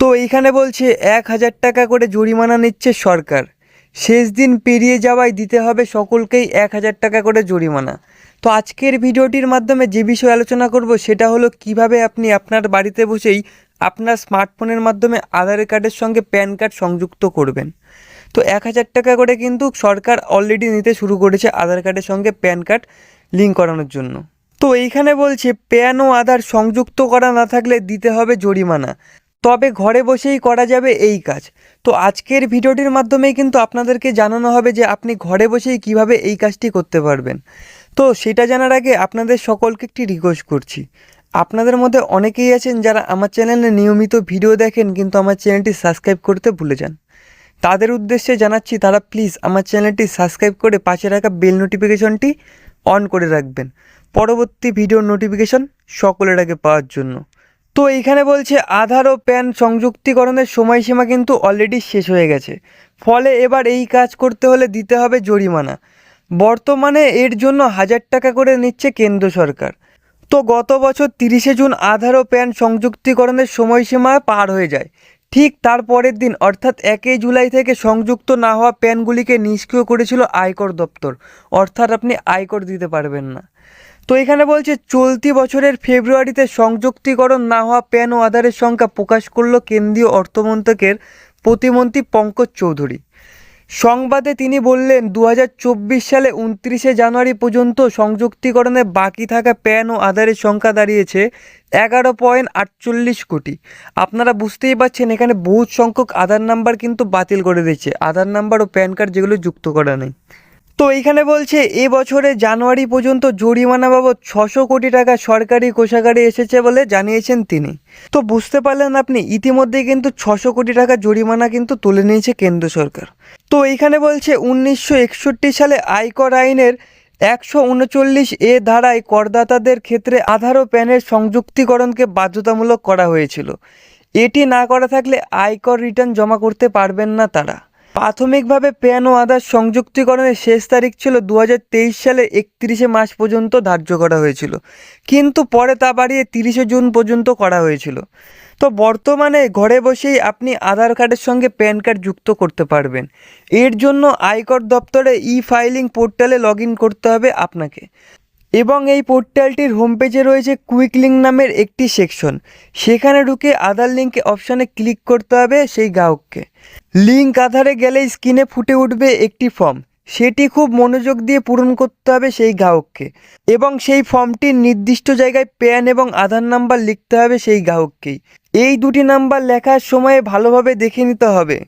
তো এইখানে বলছে এক হাজার টাকা করে জরিমানা নিচ্ছে সরকার। শেষ দিন পেরিয়ে যাওয়ায় দিতে হবে সকলকেই এক হাজার টাকা করে জরিমানা। তো আজকের ভিডিওটির মাধ্যমে যে বিষয়ে আলোচনা করব সেটা হলো কীভাবে আপনি আপনার বাড়িতে বসেই আপনার স্মার্টফোনের মাধ্যমে আধার কার্ডের সঙ্গে প্যান কার্ড সংযুক্ত করবেন। তো এক হাজার টাকা করে কিন্তু সরকার অলরেডি নিতে শুরু করেছে আধার কার্ডের সঙ্গে প্যান কার্ড লিঙ্ক করানোর জন্য। তো এইখানে বলছে প্যান ও আধার সংযুক্ত করা না থাকলে দিতে হবে জরিমানা। তবে ঘরে বসেই করা যাবে এই কাজ। তো আজকের ভিডিওটির মাধ্যমেই কিন্তু আপনাদেরকে জানানো হবে যে আপনি ঘরে বসেই কীভাবে এই কাজটি করতে পারবেন। তো সেটা জানার আগে আপনাদের সকলকে একটি রিকোয়েস্ট করছি। আপনাদের মধ্যে অনেকেই আছেন যারা আমার চ্যানেলে নিয়মিত ভিডিও দেখেন কিন্তু আমার চ্যানেলটি সাবস্ক্রাইব করতে ভুলে যান। তাদের উদ্দেশ্যে জানাচ্ছি, তারা প্লিজ আমার চ্যানেলটি সাবস্ক্রাইব করে পাশে রাখা বেল নোটিফিকেশনটি অন করে রাখবেন। পরবর্তী ভিডিও নোটিফিকেশন সকলের আগে পাওয়ার জন্য। তো এইখানে বলছে, আধার ও প্যান সংযুক্তিকরণের সময়সীমা কিন্তু অলরেডি শেষ হয়ে গেছে। ফলে এবার এই কাজ করতে হলে দিতে হবে জরিমানা। বর্তমানে এর জন্য হাজার টাকা করে নিচ্ছে কেন্দ্র সরকার। তো গত বছর তিরিশে জুন আধার ও প্যান সংযুক্তিকরণের সময়সীমা পার হয়ে যায়। ঠিক তার পরের দিন, অর্থাৎ একই জুলাই থেকে সংযুক্ত না হওয়া প্যানগুলিকে নিষ্ক্রিয় করেছিল আয়কর দপ্তর। অর্থাৎ আপনি আয়কর দিতে পারবেন না। তো এখানে বলছে, চলতি বছরের ফেব্রুয়ারিতে সংযুক্তিকরণ না হওয়া প্যান ও আধারের সংখ্যা প্রকাশ করল কেন্দ্রীয় অর্থমন্ত্রকের প্রতিমন্ত্রী পঙ্কজ চৌধুরী। সংবাদে তিনি বললেন দু হাজার চব্বিশ সালে উনত্রিশে জানুয়ারি পর্যন্ত সংযুক্তিকরণে বাকি থাকা প্যান ও আধারের সংখ্যা দাঁড়িয়েছে এগারো পয়েন্ট আটচল্লিশ কোটি। আপনারা বুঝতেই পারছেন, এখানে বহু সংখ্যক আধার নাম্বার কিন্তু বাতিল করে দিয়েছে। আধার নাম্বার ও প্যান কার্ড যেগুলো যুক্ত করা নেই। তো এইখানে বলছে, এ বছরে জানুয়ারি পর্যন্ত জরিমানা বাবদ ছশো কোটি টাকা সরকারি কোষাগারে এসেছে বলে জানিয়েছেন তিনি। তো বুঝতে পারলেন আপনি ইতিমধ্যেই কিন্তু ছশো কোটি টাকা জরিমানা কিন্তু তুলে নিয়েছে কেন্দ্র সরকার। তো এইখানে বলছে, উনিশশো একষট্টি সালে আয়কর আইনের একশো উনচল্লিশ এ ধারায় করদাতাদের ক্ষেত্রে আধার ও প্যানের সংযুক্তিকরণকে বাধ্যতামূলক করা হয়েছিল। এটি না করা থাকলে আয়কর রিটার্ন জমা করতে পারবেন না তারা। প্রাথমিকভাবে প্যান ও আধার সংযুক্তিকরণের শেষ তারিখ ছিল দু হাজার তেইশ সালে একত্রিশে মার্চ পর্যন্ত ধার্য করা হয়েছিল। কিন্তু পরে তা বাড়িয়ে তিরিশে জুন পর্যন্ত করা হয়েছিল। তো বর্তমানে ঘরে বসেই আপনি আধার কার্ডের সঙ্গে প্যান কার্ড যুক্ত করতে পারবেন। এর জন্য আয়কর দপ্তরে ই ফাইলিং পোর্টালে লগ করতে হবে আপনাকে। এবং এই পোর্টালটির হোম পেজে রয়েছে কুইক লিঙ্ক নামের একটি সেকশন। সেখানে ঢুকে আধার লিঙ্ক অপশানে ক্লিক করতে হবে সেই গ্রাহককে। লিঙ্ক আধারে গেলেই স্ক্রিনে ফুটে উঠবে একটি ফর্ম। সেটি খুব মনোযোগ দিয়ে পূরণ করতে হবে সেই গ্রাহককে। এবং সেই ফর্মটির নির্দিষ্ট জায়গায় প্যান এবং আধার নাম্বার লিখতে হবে সেই গ্রাহককেই। এই দুটি নাম্বার লেখার সময় ভালোভাবে দেখে নিতে হবে।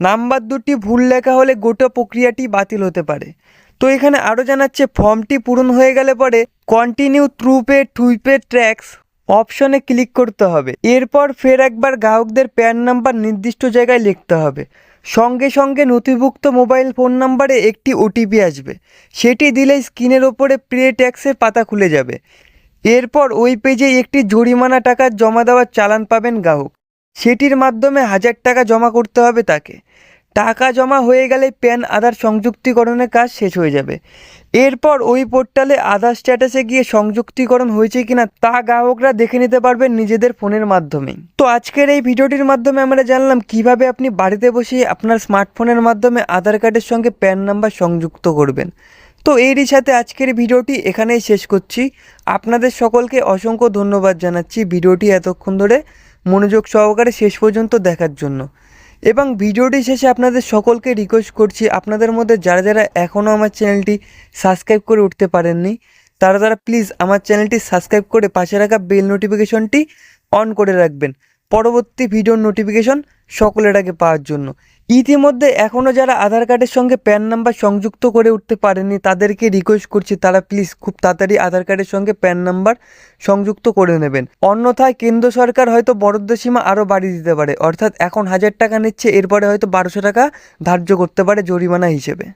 নাম্বার দুটি ভুল লেখা হলে গোটা প্রক্রিয়াটি বাতিল হতে পারে। তো এখানে আরও জানাচ্ছে, ফর্মটি পূরণ হয়ে গেলে পরে continue through pay to pay tax অপশনে ক্লিক করতে হবে। এরপর ফের একবার গ্রাহকদের প্যান নাম্বার নির্দিষ্ট জায়গায় লিখতে হবে। সঙ্গে সঙ্গে নথিভুক্ত মোবাইল ফোন নাম্বারে একটি ওটিপি আসবে। সেটি দিলেই স্ক্রিনের ওপরে প্রে ট্যাক্সের পাতা খুলে যাবে। এরপর ওই পেজে একটি জরিমানা টাকা জমা দেওয়ার চালান পাবেন গ্রাহক। সেটির মাধ্যমে হাজার টাকা জমা করতে হবে তাকে। টাকা জমা হয়ে গেলে প্যান আধার সংযুক্তিকরণের কাজ শেষ হয়ে যাবে। এরপর ওই পোর্টালে আধার স্ট্যাটাসে গিয়ে সংযুক্তিকরণ হয়েছে কিনা তা গ্রাহকরা দেখে নিতে পারবেন নিজেদের ফোনের মাধ্যমেই তো আজকের এই ভিডিওটির মাধ্যমে আমরা জানলাম কীভাবে আপনি বাড়িতে বসেই আপনার স্মার্টফোনের মাধ্যমে আধার কার্ডের সঙ্গে প্যান নাম্বার সংযুক্ত করবেন। তো এরই সাথে আজকের ভিডিওটি এখানেই শেষ করছি। আপনাদের সকলকে অসংখ্য ধন্যবাদ জানাচ্ছি ভিডিওটি এতক্ষণ ধরে। মনোযোগ সহকারে শেষ পর্যন্ত দেখার জন্য। এবং ভিডিওটি শেষে আপনাদের সকলকে রিকোয়েস্ট করছি, আপনাদের মধ্যে যারা যারা এখনও আমার চ্যানেলটি সাবস্ক্রাইব করে উঠতে পারেননি, তারা তারা প্লিজ আমার চ্যানেলটি সাবস্ক্রাইব করে পাশে রাখা বেল নোটিফিকেশনটি অন করে রাখবেন। পরবর্তী ভিডিওর নোটিফিকেশন সকলের আগে পাওয়ার জন্য। ইতিমধ্যে এখনও যারা আধার কার্ডের সঙ্গে প্যান নাম্বার সংযুক্ত করে উঠতে পারেনি তাদেরকে রিকোয়েস্ট করছি, তারা প্লিজ খুব তাড়াতাড়ি আধার কার্ডের সঙ্গে প্যান নাম্বার সংযুক্ত করে নেবেন। অন্যথায় কেন্দ্র সরকার হয়তো বরাদ্দ সীমা আরও বাড়িয়ে দিতে পারে, অর্থাৎ এখন হাজার টাকা নিচ্ছে, এরপরে হয়তো বারোশো টাকা ধার্য করতে পারে জরিমানা হিসেবে।